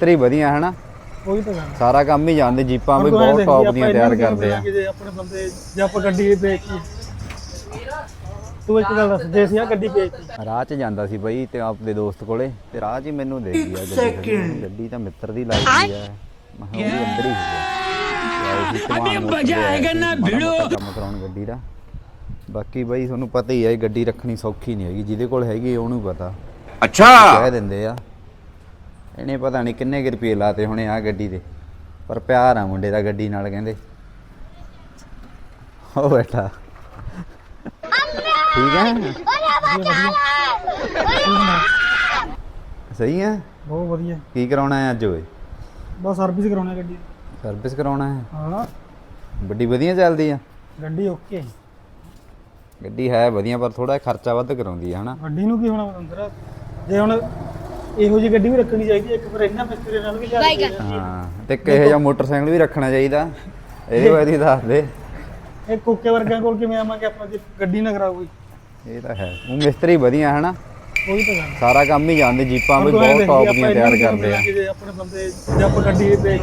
ਤੇਰੀ ਵਧੀਆ ਹਨਾ? ਉਹੀ ਤਾਂ ਗੱਲ ਸਾਰਾ ਕੰਮ ਹੀ ਜਾਣਦੇ ਜੀਪਾਂ ਵੀ ਬਹੁਤ ਟੌਪ ਦੀਆਂ ਤਿਆਰ ਕਰਦੇ ਆ। ਆਪਣੇ ਬੰਦੇ ਜੇ ਆਪਾਂ ਤੇ ਆਪਦੇ ਦੋਸਤ ਕੋਲੇ ਤੇ ਰਾਹ 'ਚ ਮੈਨੂੰ ਦੇ ਗਿਆ ਗੱਡੀ ਤਾਂ ਮਿੱਤਰ ਦੀ ਲਾਈ ਹੋਈ ਆ। ਮੈਂ ਅੰਦਰ ਹੀ ਗੱਡੀ ਦਾ। ਬਾਕੀ ਬਈ ਤੁਹਾਨੂੰ ਪਤਾ ਹੀ ਆ ਗੱਡੀ ਰੱਖਣੀ ਸੌਖੀ ਨਹੀਂ ਹੈਗੀ ਜਿਹਦੇ ਕੋਲ ਹੈਗੀ ਉਹਨੂੰ ਪਤਾ। ਅੱਛਾ। ਕਹਿ ਦਿੰਦੇ ਆ। ਇਹਨੇ ਪਤਾ ਨਹੀਂ ਕਿੰਨੇ ਕੁ ਰੁਪਏ ਲਾਤੇ ਹੋਣੇ ਆ ਗੱਡੀ ਦੇ। ਪਰ ਪਿਆਰ ਆ ਮੁੰਡੇ ਦਾ ਗੱਡੀ ਨਾਲ ਕਹਿੰਦੇ। ਉਹ ਬੈਠਾ। ਠੀਕ ਹੈ? ਸਹੀ ਹੈ? ਬਹੁਤ ਵਧੀਆ। ਕੀ ਕਰਾਉਣਾ ਹੈ ਅੱਜ ਓਏ? ਬਸ ਸਰਵਿਸ ਕਰਾਉਣੀ ਗੱਡੀ ਦੀ। ਸਰਵਿਸ ਕਰਾਉਣਾ ਹੈ? ਹਾਂ। ਗੱਡੀ ਵਧੀਆ ਚੱਲਦੀ ਆ? ਗੱਡੀ ਓਕੇ ਗੱਡੀ ਹੈ ਵਧੀਆ ਪਰ ਥੋੜਾ ਖਰਚਾ ਵੱਧ ਕਰਾਉਂਦੀ ਹੈ ਹਨਾ? ਗੱਡੀ ਨੂੰ ਕੀ ਹੋਣਾ ਅੰਦਰ? ਜੇ ਹੁਣ ਇਹੋ ਜਿਹੀ ਗੱਡੀ ਵੀ ਰੱਖਣੀ ਚਾਹੀਦੀ ਹੈ, ਇੱਕ ਫਿਰ ਇਹਨਾਂ ਮਿਸਤਰੀ ਨਾਲ ਵੀ ਜਾ ਹਾਂ ਤੇ ਕਿਹੋ ਜਿਹਾ ਮੋਟਰਸਾਈਕਲ ਵੀ ਰੱਖਣਾ ਚਾਹੀਦਾ। ਇਹਦੇ ਬਾਰੇ ਹੀ ਦੱਸ ਦੇ। ਇਹ ਕੋਕੇ ਵਰਗਿਆਂ ਕੋਲ ਕਿਵੇਂ ਆਵਾਂਗੇ ਆਪਾਂ ਜੇ ਗੱਡੀ ਨਾ ਕਰਾਓ ਕੋਈ ਇਹ ਤਾਂ ਹੈ। ਉਹ ਮਿਸਤਰੀ ਵਧੀਆ ਹਨਾ? ਉਹੀ ਤਾਂ ਗੱਲ ਹੈ। ਸਾਰਾ ਕੰਮ ਹੀ ਜਾਣਦੇ ਜੀਪਾਂ ਵੀ ਹੁਣ ਐਂ ਬਹੁਤ ਦੇਖ ਟੌਪ ਵੀ ਦੀਆਂ ਆਪਾਂ ਤਿਆਰ ਇਹਨਾਂ ਨੂੰ ਕਰਦੇ ਆ। ਕਿ ਜੇ ਆਪਣੇ ਬੰਦੇ ਜੇ ਆਪਾਂ ਗੱਡੀ ਵੇਚੀ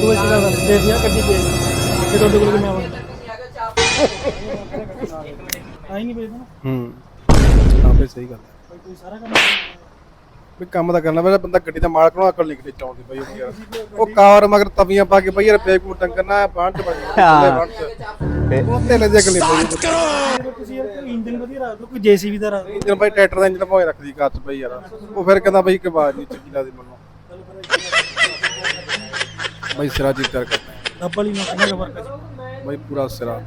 ਤੂੰ ਇੱਕ ਗੱਲ ਦੱਸ ਜੇ ਅਸੀਂ ਆ ਗੱਡੀ ਵੇਚੀ ਤੇ ਤੁਹਾਡੇ ਕੋਲ ਕਿਵੇਂ ਆਵਾਂਗੇ? ਆਈ ਨਹੀਂ ਵੇਚਦਾ ਹੂੰ। ਬਈ ਸਹੀ ਗੱਲ ਹੈ। ਕੋਈ ਕੋਈ ਸਾਰਾ ਕੰਮ ਵੀ ਕੰਮ ਤਾਂ ਕਰਨਾ ਪੈਂਦਾ ਬੰਦਾ ਗੱਡੀ ਦਾ ਮਾਲਕ ਨੂੰ ਅਕਲ ਨਹੀਂ ਕਿਤੇ ਚਾਉਂਦੀ ਬਈ ਉਹ ਯਾਰ। ਉਹ ਕਾਰ ਮਗਰ ਤਵੀਆਂ ਪਾ ਕੇ ਬਈ ਯਾਰ ਬੇਕ ਟੰਗਣਾ ਬਾਂਹ ਚ ਹਾਂ। ਬਣ ਉਹ ਤੇ ਲੈ ਦੇ ਅਕਲ ਨਹੀਂ ਬਈ। ਜੇ ਤੁਸੀਂ ਯਾਰ ਕੋਈ ਇੰਜਨ ਵਧੀਆ ਰੱਖ ਦਿਓ ਕੋਈ ਜੀਸੀਬੀ ਦਾ ਰੱਖ ਦਿਓ। ਇੰਜਨ ਬਈ ਟਰੈਕਟਰ ਦਾ ਇੰਜਨ ਭਾਵੇਂ ਰੱਖਦੀ ਕੱਚ ਬਈ ਯਾਰ। ਉਹ ਫਿਰ ਕਹਿੰਦਾ ਬਈ ਕਿ ਬਾਜ ਨਹੀਂ ਚੰਗੀ ਲੱਗਦੀ ਮੈਨੂੰ। ਬਈ ਸਿਰਾ ਜੀ ਤਿਆਰ ਕਰਨਾ ਡੱਬ ਵਾਲੀ ਨੌਕਰੀ ਦਾ ਵਰਕ ਹੈ। ਬਈ ਪੂਰਾ ਸਿਰਾ।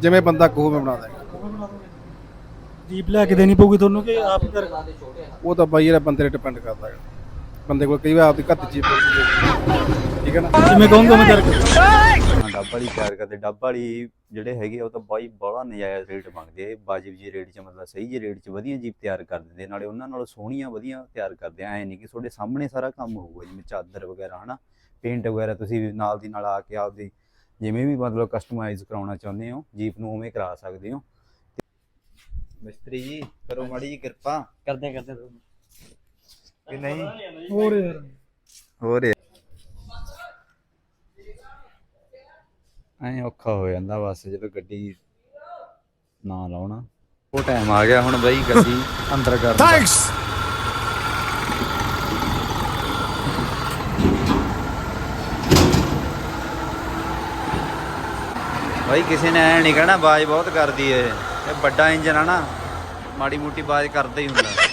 ਜਿਵੇਂ ਬੰਦਾ ਕੋਹ ਮੈਂ ਬਣਾ ਦੇਗਾ ਜੀਪ ਲੈ ਕੇ ਦੇਣੀ ਪਊਗੀ ਤੁਹਾਨੂੰ ਕਿ ਆਪ ਹੀ ਕਰ ਉਹ ਤਾਂ ਬਈ ਯਾਰ ਬੰਦੇ ਤੇ ਡਿਪੈਂਡ ਕਰਦਾ ਹੈ। ਬੰਦੇ ਕੋਲ ਕਈ ਵਾਰ ਆਪਦੀ ਘੱਟ ਹੁੰਦੀ ਹੈ। ਠੀਕ ਹੈ ਨਾ? ਜਿਵੇਂ ਕਹੂੰਗਾ ਮੈਂ ਕਰ ਹਾਂ ਡੱਬ ਵਾਲੀ ਤਿਆਰ ਕਰਦੇ। ਡੱਬ ਵਾਲੀ ਜਿਹੜੇ ਹੈਗੇ ਆ ਉਹ ਤਾਂ ਬਾਈ ਬੜਾ ਨਜਾਇਜ਼ ਰੇਟ ਮੰਗਦੇ ਆ। ਵਾਜਿਬ ਜੀ ਰੇਟ 'ਚ ਮਤਲਬ ਸਹੀ ਜੀ ਰੇਟ 'ਚ ਵਧੀਆ ਜੀਪ ਤਿਆਰ ਕਰ ਦਿੰਦੇ ਨਾਲੇ ਉਹਨਾਂ ਨਾਲੋਂ ਸੋਹਣੀਆਂ ਵਧੀਆ ਤਿਆਰ ਕਰਦੇ ਆ। ਐ ਨਹੀਂ ਕਿ ਤੁਹਾਡੇ ਸਾਹਮਣੇ ਸਾਰਾ ਕੰਮ ਹੋਊਗਾ ਜਿਵੇਂ ਚਾਦਰ ਵਗੈਰਾ ਹਨਾ? ਪੇਂਟ ਵਗੈਰਾ ਤੁਸੀਂ ਨਾਲ ਦੀ ਨਾਲ ਆ ਕੇ ਆਪਦੀ ਜਿਵੇਂ ਵੀ ਮਤਲਬ ਕਸਟਮਾਈਜ਼ ਕਰਾਉਣਾ ਚਾਹੁੰਦੇ ਹੋ ਜੀਪ ਨੂੰ ਉਵੇਂ ਕਰਾ ਸਕਦੇ ਹੋ। ਮਿਸਤਰੀ ਜੀ ਕਰੋ ਮਾੜੀ ਜੀ ਕਿਰਪਾ। ਕਰਦੇ ਕਰਦੇ। ਕਿ ਨਹੀਂ। ਹੋਰ ਯਾਰ। ਹੋਰ ਐ ਔਖਾ ਹੋ ਜਾਂਦਾ ਬਸ ਜਦੋਂ ਗੱਡੀ ਨਾ ਲਾਉਣਾ। ਉਹ ਟਾਈਮ ਆ ਗਿਆ ਹੁਣ ਬਈ ਗੱਡੀ ਅੰਦਰ ਕਰ ਥੈਂਕਸ ਬਾਈ ਕਿਸੇ ਨੇ ਐ ਨਹੀਂ ਕਹਿਣਾ ਬਾਜ ਬਹੁਤ ਕਰਦੀ ਏ। ਇਹ ਵੱਡਾ ਇੰਜਨ ਆ ਨਾ ਮਾੜੀ ਮੋਟੀ ਬਾਜ ਕਰਦਾ ਹੀ ਹੁੰਦਾ।